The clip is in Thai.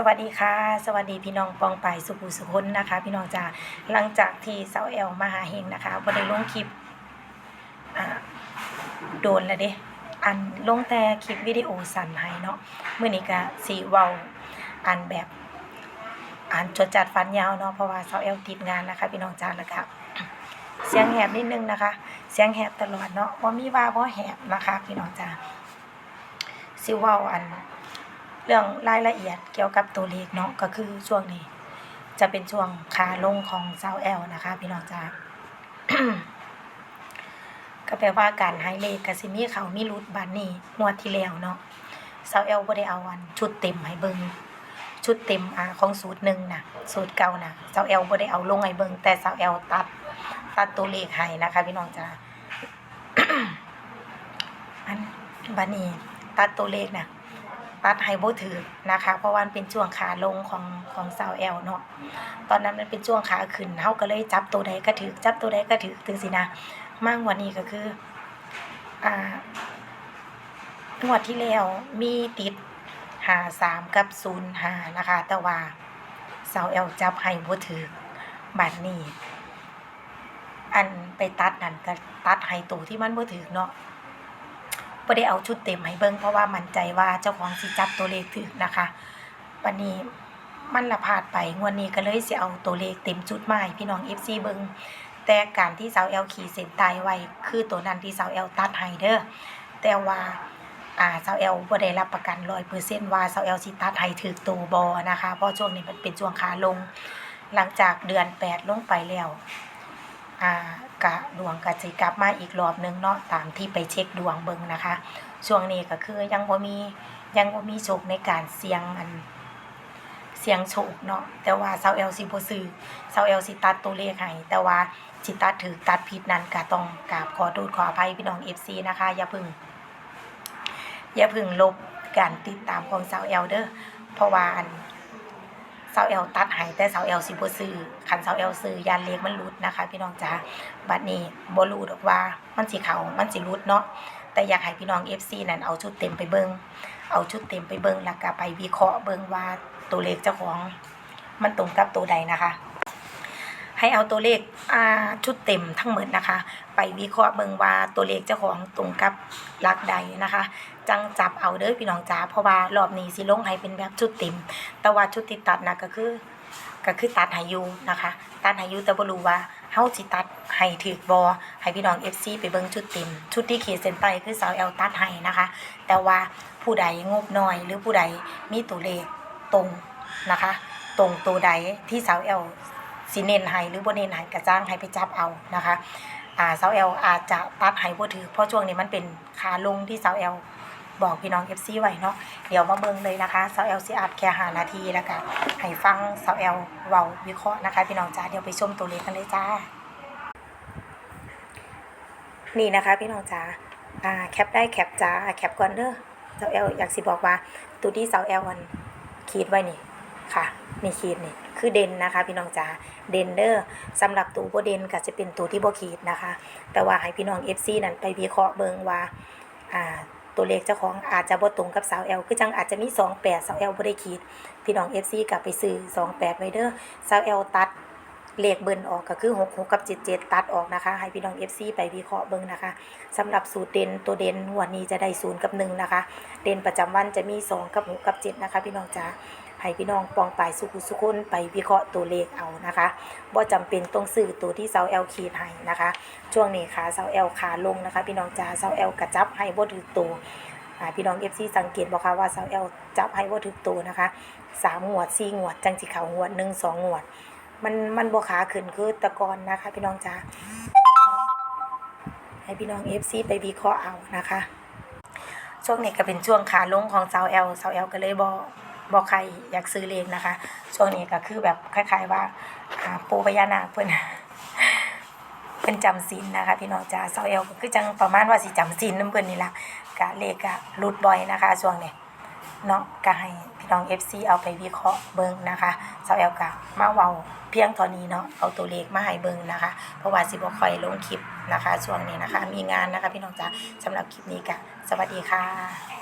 สวัสดีค่ะ สวัสดีพี่น้องปองไปสุขุสุคนนะคะ พี่น้องจ้าหลังจากที่เสาแอลมาหาเฮงนะคะบ่ได้ลงคลิปอ่าโดนแล้วเด้อันลงแต่คลิปวิดีโอสั้นให้เนาะเมื้อนี้ก็สิเวาอันแบบอันจดจัดฟันยาวเนาะเพราะว่าเสาแอลติดงานนะคะ พี่น้องจ้าแล้วก็เสียงแหบนิดนึงนะคะ เสียงแหบตลอดเนาะบ่มีว่าบ่แหบนะคะ พี่น้องจ้าสิเวาอัน เรื่องรายละเอียดเกี่ยวกับตัวเลขเนาะก็คือช่วงนี้ จะเป็นช่วงขาลงของเซาแอลนะคะ พี่น้องจ้าก็แปลว่าการให้เลขกสิมีเขามีรุดบานนี้งวดที่แล้วเนาะเซาแอลบ่ได้เอาอันชุดเต็มให้เบิงชุดเต็มอ่าของสูตรหนึ่งนะสูตรเก่านะเซาแอลบ่ได้เอาลงให้เบิงแต่เซาแอลตัดตัดตัวเลขให้นะคะ พี่น้องจ้าอันบานี้ตัดตัวเลขน่ะ ตัดให้บ่ถือนะคะ เพราะว่ามันเป็นช่วงขาลงของของสาวแอลเนาะตอนนั้นมันเป็นช่วงขาขึ้นเฮาก็เลยจับตัวใดก็ถือจับตัวใดก็ถือถึงสินะมากกว่านี้ก็คืออ่างวดที่แล้วมีติดหาสามกับศูนย์หานะคะ แต่ว่าสาวแอลจับให้บ่ถือบัดนี้อันไปตัดนั่นก็ตัดให้ตัวที่มันบ่ถือเนาะ บ่ได้เอาชุดเต็มให้เบิ่งเพราะว่ามั่นใจว่าเจ้าของสิจับตัวเลขถูกนะคะวันนี้มันละพลาดไปงวดนี้ก็เลยสิเอาตัวเลขเต็มชุดมาให้พี่น้อง FC เบิ่งแต่การที่สาว L ขีดเส้นใต้ไว้คือตัวนั้นที่สาว L ตัดให้เด้อแต่ว่าอ่าสาว L บ่ได้รับประกัน100%ว่าสาว L สิตัดให้ถูกตัวบ่นะคะเพราะช่วงนี้มันเป็นช่วงขาลง หลังจากเดือน 8 ลงไปแล้ว อ่ากะดวงกะสิกลับมาอีกรอบหนึงเนาะตามที่ไปเช็คดวงเบิ่งนะคะ ช่วงนี้ก็คือยังบ่มียังบ่มีโชคในการเสี่ยงอันเสียงโชคเนาะแต่ว่าเซาเอลสิบ่ซื้อเซาเอลสิตัดตัวเลขให้แต่ว่าสิตัดถือตัดผิดนั้นก็ต้องกราบขอโทษขออภัยพี่น้อง FC นะคะ อย่าพึ่ง อย่าพึ่งลบการติดตามของเซาเอลเด้อเพราะว่าอัน สาเอลตัดหายแต่สาเอลสิบ่ซื้อคันสาเอลซื้อยานเล็กมันรุดนะคะ พี่น้องจ้าบัดนี้บ่รู้ดอกว่ามันสิเข้ามันสิรุดเนาะแต่อยากให้พี่น้อง FC นั่นเอาชุดเต็มไปเบิ่งเอาชุดเต็มไปเบิ่งแล้วก็ไปวิเคราะห์เบิงว่าตัวเลขเจ้าของมันตรงกับตัวใดนะคะ ให้เอาตัวเลขชุดเต็มทั้งหมดนะคะ ไปวิเคราะห์เบิงว่าตัวเลขเจ้าของตรงกับหลักใดนะคะ จังจับเอาเด้อพี่น้องจ๋าเพราะว่ารอบนี้สิลงให้เป็นแบบชุดเต็ม แต่ว่าชุดที่ตัดนะก็คือก็คือตัดห้อยู่นะคะตัดห้อยู่แต่บ่รู้ว่าเฮาสิตัดให้ถูกบ่ให้พี่น้อง FC ไปเบิ่งชุดเต็ม ชุดที่ขีดเส้นใต้คือสาวแอลตัดให้นะคะ แต่ว่าผู้ใดงบน้อย หรือผู้ใดมีตัวเลขตรงนะคะ ตรงตัวใดที่สาวแอล สิเน้นให้หรือบ่เน้นให้ก็จ้างให้ไปจับเอานะคะอ่าสาวแอลอาจจะตัดให้บ่ถือเพราะช่วงนี้มันเป็นขาลงที่สาวแอลบอกพี่น้อง FC ไว้เนาะเดี๋ยวมาเบิ่งเลยนะคะสาวแอลสิอัดแค่หานาทีแล้วก็ให้ฟังสาวแอลเว้าวิเคราะห์นะคะพี่น้องจ้าเดี๋ยวไปชมตัวเลขกันเลยจ้า นี่นะคะพี่น้องจ้าอ่าแคปได้แคปจ้าแคปก่อนเด้อสาวแอลอยากสิบอกว่าตัวที่สาวแอลมันขีดไว้นี่ค่ะ นี่ขีดนี่คือเด่นนะคะ พี่น้องจ้าเด่นเด้อสำหรับตัวบ่เด่นก็จะเป็นตัวที่บ่ขีดนะคะ แต่ว่าให้พี่น้อง FC นั่นไปวิเคราะห์เบิงว่าอ่าตัวเลขเจ้าของอาจจะบ่ตรงกับสาวแอลคือจังอาจจะมี 28สาวแอลบ่ได้ขีด พี่น้อง FC กลับไปซื้อ28 ไว้เด้อสาวแอลตัดเลขเบิ่นออกก็คือ 66 กับ 77 ตัดออกนะคะ ให้พี่น้อง FC ไปวิเคราะห์เบิ่งนะคะสำหรับสูตรเด่นตัวเด่นงวดนี้จะได้0กับ1นะคะ เด่นประจำวันจะมี 2 กับ 6 กับ 7 นะคะ พี่น้องจ๋า ให้พี่น้องปองปายสุขุสุคนไปวิเคราะห์ตัวเลขเอานะคะบ่จำเป็นต้องซื้อตัวที่เซาแอลขีดให้นะคะ ช่วงนี้ขาเซาแอลขาลงนะคะ พี่น้องจ๋าเซาแอลกระจับให้บ่ถือตัวพี่น้อง FC สังเกตบ่คะว่าสาวแอลจับให้บ่ถึกตัวนะคะสามงวดสี่งวด จังสิเข้างวดหนึ่งสองงวด มันมันบ่ขาขึ้นคือตะกอนนะคะ พี่น้องจ้าให้พี่น้อง FC ไปวิเคราะห์เอานะคะช่วงนี้ก็เป็นช่วงขาลงของสาวแอลสาวแอลก็เลยบ่ บ่ใครอยากซื้อเลขนะคะ ช่วงนี้ก็คือแบบคล้าย ๆ ว่าปูพญานาคเพิ่นเป็นจำศีลนะคะ พี่น้องจ้าเซาเอลก็คือจังประมาณว่าสิจำศีลน้ำเพิ่อนนี่ละกะเลขกะหลุดบ่อยนะคะ ช่วงนี้เนาะก็ให้พี่น้อง FC เอาไปวิเคราะห์เบิ่งนะคะเซาเอลก็มาเว้าเพียงเท่านี้เนาะเอาตัวเลขมาให้เบิ่งนะคะ เพราะว่าสิบ่ค่อยลงคลิปนะคะ ช่วงนี้นะคะ มีงานนะคะ พี่น้องจ้าสำหรับคลิปนี้ก็สวัสดีค่ะ